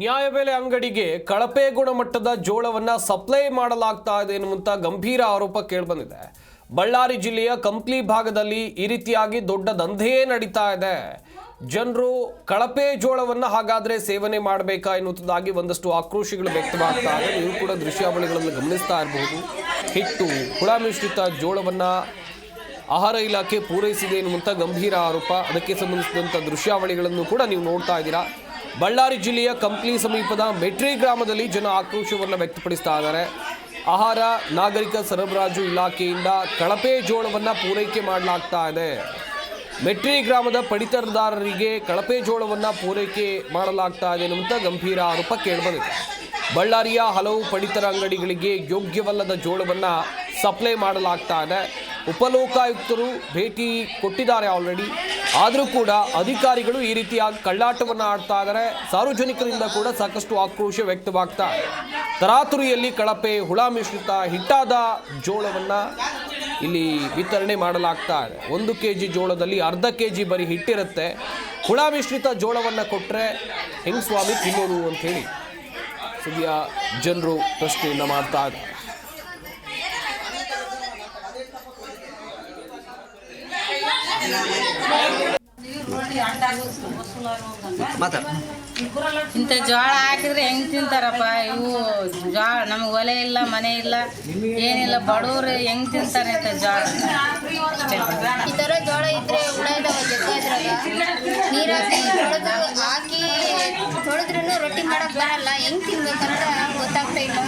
ನ್ಯಾಯಬೆಲೆ ಅಂಗಡಿಗೆ ಕಳಪೆ ಗುಣಮಟ್ಟದ ಜೋಳವನ್ನು ಸಪ್ಲೈ ಮಾಡಲಾಗ್ತಾ ಇದೆ ಎನ್ನುವಂತ ಗಂಭೀರ ಆರೋಪ ಕೇಳಿಬಂದಿದೆ. ಬಳ್ಳಾರಿ ಜಿಲ್ಲೆಯ ಕಂಪ್ಲಿ ಭಾಗದಲ್ಲಿ ಈ ರೀತಿಯಾಗಿ ದೊಡ್ಡ ದಂಧೆಯೇ ನಡೀತಾ ಇದೆ. ಜನರು ಕಳಪೆ ಜೋಳವನ್ನು ಹಾಗಾದ್ರೆ ಸೇವನೆ ಮಾಡಬೇಕಾ ಎನ್ನುವುದಾಗಿ ಒಂದಷ್ಟು ಆಕ್ರೋಶಗಳು ವ್ಯಕ್ತವಾಗ್ತಾ ಇದೆ. ನೀವು ಕೂಡ ದೃಶ್ಯಾವಳಿಗಳನ್ನು ಗಮನಿಸ್ತಾ ಇರಬಹುದು. ಹಿಟ್ಟು, ಹುಳ ಮಿಶ್ರಿತ ಜೋಳವನ್ನು ಆಹಾರ ಇಲಾಖೆ ಪೂರೈಸಿದೆ ಎನ್ನುವಂಥ ಗಂಭೀರ ಆರೋಪ. ಅದಕ್ಕೆ ಸಂಬಂಧಿಸಿದಂಥ ದೃಶ್ಯಾವಳಿಗಳನ್ನು ಕೂಡ ನೀವು ನೋಡ್ತಾ ಇದ್ದೀರಾ. ಬಳ್ಳಾರಿ ಜಿಲ್ಲೆಯ ಕಂಪ್ಲಿ ಸಮೀಪದ ಮೆಟ್ರಿ ಗ್ರಾಮದಲ್ಲಿ ಜನ ಆಕ್ರೋಶವನ್ನು ವ್ಯಕ್ತಪಡಿಸ್ತಾ ಇದ್ದಾರೆ. ಆಹಾರ, ನಾಗರಿಕ ಸರಬರಾಜು ಇಲಾಖೆಯಿಂದ ಕಳಪೆ ಜೋಳವನ್ನು ಪೂರೈಕೆ ಮಾಡಲಾಗ್ತಾ ಇದೆ. ಮೆಟ್ರಿ ಗ್ರಾಮದ ಪಡಿತರದಾರರಿಗೆ ಕಳಪೆ ಜೋಳವನ್ನು ಪೂರೈಕೆ ಮಾಡಲಾಗ್ತಾ ಇದೆ ಎನ್ನುವಂಥ ಗಂಭೀರ ಆರೋಪ ಕೇಳಿಬಂದಿದೆ. ಬಳ್ಳಾರಿಯ ಹಲವು ಪಡಿತರ ಅಂಗಡಿಗಳಿಗೆ ಯೋಗ್ಯವಲ್ಲದ ಜೋಳವನ್ನು ಸಪ್ಲೈ ಮಾಡಲಾಗ್ತಾ ಇದೆ. ಉಪಲೋಕಾಯುಕ್ತರು ಭೇಟಿ ಕೊಟ್ಟಿದ್ದಾರೆ ಆಲ್ರೆಡಿ ಆದರೂ ಕೂಡ ಅಧಿಕಾರಿಗಳು ಈ ರೀತಿಯಾಗಿ ಕಳ್ಳಾಟವನ್ನು ಆಡ್ತಾ ಇದ್ದಾರೆ ಸಾರ್ವಜನಿಕರಿಂದ ಕೂಡ ಸಾಕಷ್ಟು ಆಕ್ರೋಶ ವ್ಯಕ್ತವಾಗ್ತಾ ತರಾತುರಿಯಲ್ಲಿ ಕಳಪೆ ಹುಳ ಮಿಶ್ರಿತ ಹಿಟ್ಟಾದ ಜೋಳವನ್ನು ಇಲ್ಲಿ ವಿತರಣೆ ಮಾಡಲಾಗ್ತಾ ಇದೆ. ಒಂದು ಕೆ ಜಿ ಜೋಳದಲ್ಲಿ ಅರ್ಧ ಕೆ ಜಿ ಬರೀ ಹಿಟ್ಟಿರುತ್ತೆ. ಹುಳ ಮಿಶ್ರಿತ ಜೋಳವನ್ನು ಕೊಟ್ಟರೆ ಹೆಂಗ್ ಸ್ವಾಮಿ ತಿನ್ನೋದು ಅಂತ ಹೇಳಿ ಸದ್ಯ ಜನರು ಪ್ರಶ್ನೆಯನ್ನು ಮಾಡ್ತಾ ಇದ್ದಾರೆ. ಇಂಥ ಜೋಳ ಹಾಕಿದ್ರೆ ಹೆಂಗ್ ತಿಂತಾರಪ್ಪ? ಇವು ಜೋಳ ನಮ್ಗೆ ಒಲೆ ಇಲ್ಲ ಮನೆ ಇಲ್ಲ ಏನಿಲ್ಲ ಬಡವ್ರು ಹೆಂಗ್ ತಿಂತಾರೆ ಅಂತ ಜೋಳ? ಈ ಥರ ಜೋಳ ಇದ್ರೆ ಹುಳ ಇದ್ರಾಗ ನೀರಾಗಿ ತೊಳೆದು ಹಾಕಿ ತೊಳೆದ್ರೂ ರೊಟ್ಟಿ ಮಾಡಕ್ ಬರಲ್ಲ. ಹೆಂಗ್ ತಿನ್ಬೇಕಂತ ಗೊತ್ತಾಗ್ತಾ ಇಲ್ಲ.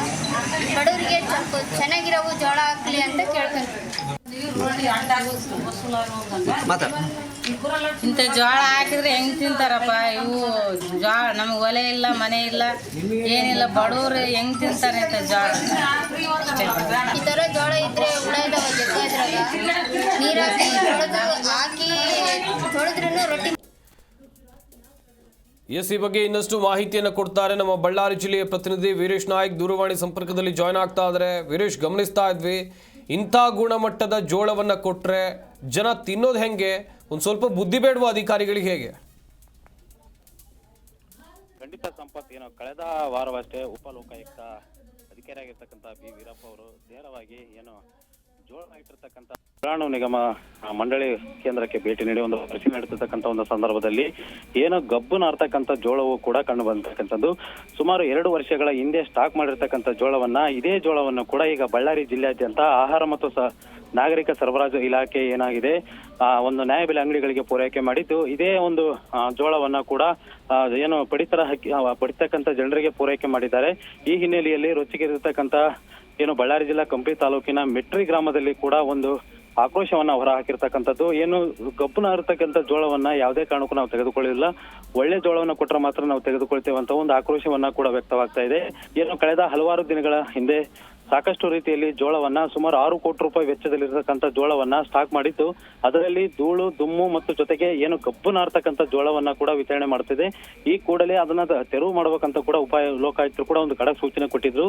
ಬಡವರಿಗೆ ಸ್ವಲ್ಪ ಚೆನ್ನಾಗಿರೋವು ಜೋಳ ಹಾಕ್ಲಿ ಅಂತ ಕೇಳ್ಕೊಂತೀವಿ ಇಂಥ ಜೋಳ ಹಾಕಿದ್ರೆ ಹೆಂಗ್ ತಿಂತಾರಪ್ಪ? ಇವು ಜೋಳ ನಮ್ಗೆ ಒಲೆ ಇಲ್ಲ ಮನೆ ಇಲ್ಲ ಏನಿಲ್ಲ ಬಡವ್ರು ಹೆಂಗ್ ತಿಂತಾರೆ ಇಂಥ ಜೋಳ? ಈ ಥರ ಜೋಳ ಇದ್ರೆ ಹುಳ ಇದಾವ ಜಗ್ಗ ಇದ್ರಾಗ ನೀರಾಗಿ ತೊಳೆದು ಹಾಕಿ ತೊಳೆದ್ರೂ ರೊಟ್ಟಿ ಎಸ್ ಈ ಬಗ್ಗೆ ಇನ್ನಷ್ಟು ಮಾಹಿತಿಯನ್ನು ಕೊಡ್ತಾರೆ ನಮ್ಮ ಬಳ್ಳಾರಿ ಜಿಲ್ಲೆಯ ಪ್ರತಿನಿಧಿ ವೀರೇಶ್ ನಾಯ್ಕ್ ದೂರವಾಣಿ ಸಂಪರ್ಕದಲ್ಲಿ ಜಾಯ್ನ್ ಆಗ್ತಾ ಇದ್ದಾರೆ. ವೀರೇಶ್ ಗಮನಿಸ್ತಾ ಇದ್ವಿ. ಇಂಥ ಗುಣಮಟ್ಟದ ಜೋಳವನ್ನು ಕೊಟ್ಟರೆ ಜನ ತಿನ್ನೋದು ಹೆಂಗೆ? ಒಂದು ಸ್ವಲ್ಪ ಬುದ್ಧಿ ಬೇಡುವ ಅಧಿಕಾರಿಗಳಿಗೆ ಹೇಗೆ? ಖಂಡಿತ ಸಂಪತ್, ಏನೋ ಕಳೆದ ವಾರವಷ್ಟೇ ಉಪಲೋಕಾಯುಕ್ತ ಅಧಿಕಾರಿಯಾಗಿರ್ತಕ್ಕಂಥ ಬಿ. ವೀರಪ್ಪ ಅವರು ನೇರವಾಗಿ ಏನೋ ಜೋಳ ಇಟ್ಟಿರ್ತಕ್ಕಂಥ ಪುರಾಣ ನಿಗಮ ಮಂಡಳಿ ಕೇಂದ್ರಕ್ಕೆ ಭೇಟಿ ನೀಡಿ ಒಂದು ಕೃಷಿ ನಡೆಸತಕ್ಕಂಥ ಒಂದು ಸಂದರ್ಭದಲ್ಲಿ ಏನೋ ಗಬ್ಬು ನಾರ್ತಕ್ಕಂಥ ಜೋಳವು ಕೂಡ ಕಂಡು ಬಂದಿರತಕ್ಕಂಥದ್ದು. ಸುಮಾರು ಎರಡು ವರ್ಷಗಳ ಹಿಂದೆ ಸ್ಟಾಕ್ ಮಾಡಿರ್ತಕ್ಕಂಥ ಜೋಳವನ್ನ ಇದೇ ಜೋಳವನ್ನು ಕೂಡ ಈಗ ಬಳ್ಳಾರಿ ಜಿಲ್ಲೆಯಾದ್ಯಂತ ಆಹಾರ ಮತ್ತು ಸ ನಾಗರಿಕ ಸರಬರಾಜು ಇಲಾಖೆ ಏನಾಗಿದೆ ಆ, ಒಂದು ನ್ಯಾಯಬೆಲೆ ಅಂಗಡಿಗಳಿಗೆ ಪೂರೈಕೆ ಮಾಡಿದ್ದು. ಇದೇ ಒಂದು ಜೋಳವನ್ನ ಕೂಡ ಏನು ಪಡಿತರ ಹಕ್ಕಿ ಪಡಿತಕ್ಕಂಥ ಜನರಿಗೆ ಪೂರೈಕೆ ಮಾಡಿದ್ದಾರೆ. ಈ ಹಿನ್ನೆಲೆಯಲ್ಲಿ ರುಚಿಗೆದಿರ್ತಕ್ಕಂಥ ಏನು ಬಳ್ಳಾರಿ ಜಿಲ್ಲಾ ಕಂಪ್ಲಿ ತಾಲೂಕಿನ ಮೆಟ್ರಿ ಗ್ರಾಮದಲ್ಲಿ ಕೂಡ ಒಂದು ಆಕ್ರೋಶವನ್ನ ಹೊರ ಹಾಕಿರ್ತಕ್ಕಂಥದ್ದು ಏನು ಕಬ್ಬುನ ಇರತಕ್ಕಂಥ ಜೋಳವನ್ನ ಯಾವುದೇ ಕಾರಣಕ್ಕೂ ನಾವು ತೆಗೆದುಕೊಳ್ಳಿಲ್ಲ. ಒಳ್ಳೆ ಜೋಳವನ್ನ ಕೊಟ್ಟರೆ ಮಾತ್ರ ನಾವು ತೆಗೆದುಕೊಳ್ತೇವೆ ಅಂತ ಒಂದು ಆಕ್ರೋಶವನ್ನ ಕೂಡ ವ್ಯಕ್ತವಾಗ್ತಾ ಇದೆ. ಏನು ಕಳೆದ ಹಲವಾರು ದಿನಗಳ ಹಿಂದೆ ಸಾಕಷ್ಟು ರೀತಿಯಲ್ಲಿ ಜೋಳವನ್ನ ಸುಮಾರು ಆರು ಕೋಟಿ ರೂಪಾಯಿ ವೆಚ್ಚದಲ್ಲಿರ್ತಕ್ಕಂಥ ಜೋಳವನ್ನ ಸ್ಟಾಕ್ ಮಾಡಿದ್ದು. ಅದರಲ್ಲಿ ಧೂಳು, ದುಮ್ಮು ಮತ್ತು ಜೊತೆಗೆ ಏನು ಕಬ್ಬು ನಾರ್ತಕ್ಕಂಥ ಜೋಳವನ್ನ ಕೂಡ ವಿತರಣೆ ಮಾಡ್ತಿದೆ. ಈ ಕೂಡಲೇ ಅದನ್ನ ತೆರವು ಮಾಡಬೇಕಂತ ಕೂಡ ಉಪಾಯ ಲೋಕಾಯುಕ್ತರು ಕೂಡ ಒಂದು ಖಡಕ್ ಸೂಚನೆ ಕೊಟ್ಟಿದ್ರು.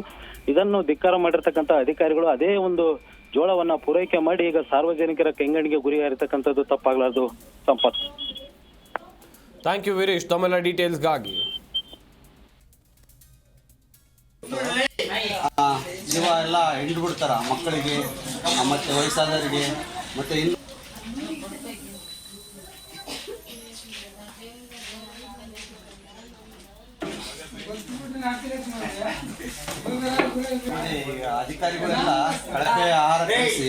ಇದನ್ನು ಧಿಕ್ಕಾರ ಮಾಡಿರ್ತಕ್ಕಂಥ ಅಧಿಕಾರಿಗಳು ಅದೇ ಒಂದು ಜೋಳವನ್ನ ಪೂರೈಕೆ ಮಾಡಿ ಈಗ ಸಾರ್ವಜನಿಕರ ಕೆಂಗಣಿಗೆ ಗುರಿಯಾಗಿರ್ತಕ್ಕಂಥದ್ದು ತಪ್ಪಾಗಲಾರದು ಸಂಪತ್ ಥ್ಯಾಂಕ್ ಯು ವೀರೇಶ್ ತಮ್ಮೆಲ್ಲ ಡೀಟೇಲ್ಸ್ಗಾಗಿ ಆ, ಜೀವ ಎಲ್ಲ ಹಿಡಿದ್ಬಿಡ್ತಾರ ಮಕ್ಕಳಿಗೆ ಮತ್ತೆ ವಯಸ್ಸಾದವರಿಗೆ ಮತ್ತೆ ಇನ್ನು ಅಧಿಕಾರಿಗಳೆಲ್ಲ ಕಳಪೆ ಆಹಾರ ಕಳಿಸಿ